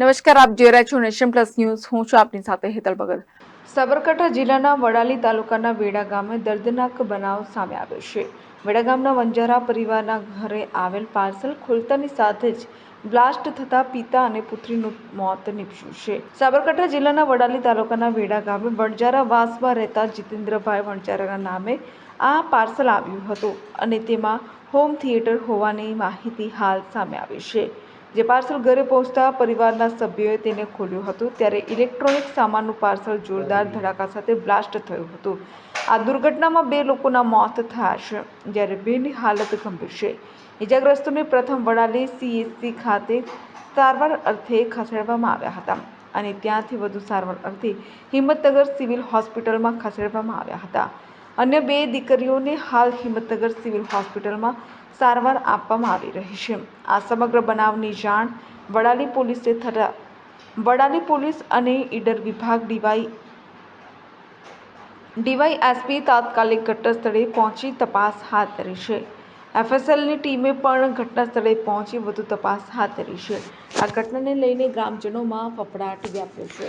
નમસ્કાર, આપ જોઈ રહ્યા છો નેશન પ્લસ ન્યૂઝ. હું છું આપની સાથે હેતલ ભગત. સાબરકાંઠા જિલ્લાના વડાલી તાલુકાના વેડા ગામે દર્દનાક બનાવ સામે આવ્યો છે. વેડા ગામના વંજારા પરિવારના ઘરે આવેલ પાર્સલ ખોલતાની સાથે જ બ્લાસ્ટ થતા પિતા અને પુત્રીનું મોત નીપજ્યું છે. સાબરકાંઠા જિલ્લાના વડાલી તાલુકાના વેડા ગામે વણજારા વાસમાં રહેતા જીતેન્દ્રભાઈ વણજારાના નામે આ પાર્સલ આવ્યું હતું અને તેમાં હોમ થિયેટર હોવાની માહિતી હાલ સામે આવી છે. જે પાર્સલ ઘરે પહોંચતા પરિવારના સભ્યોએ તેને ખોલ્યું હતું ત્યારે ઇલેક્ટ્રોનિક સામાનનું પાર્સલ જોરદાર ધડાકા સાથે બ્લાસ્ટ થયું હતું. આ દુર્ઘટનામાં બે લોકોના મોત થયા છે જ્યારે બેની હાલત ગંભીર છે. ઇજાગ્રસ્તોને પ્રથમ વડાલી સીએસસી ખાતે સારવાર અર્થે ખસેડવામાં આવ્યા હતા અને ત્યાંથી વધુ સારવાર અર્થે હિંમતનગર સિવિલ હોસ્પિટલમાં ખસેડવામાં આવ્યા હતા. અન્ય બે દીકરીઓને હાલ હિંમતનગર સિવિલ હોસ્પિટલમાં સારવાર આપવામાં આવી રહી છે. આ સમગ્ર બનાવની જાણ વડાલી પોલીસે થતા વડાલી પોલીસ અને ઈડર વિભાગ ડીવાય ડીવાયએસપી તાત્કાલિક ઘટના સ્થળે પહોંચી તપાસ હાથ ધરી છે. એફએસએલની ટીમે પણ ઘટના સ્થળે પહોંચી વધુ તપાસ હાથ ધરી છે. આ ઘટનાને લઈને ગ્રામજનોમાં ફફડાટ વ્યાપ્યો છે.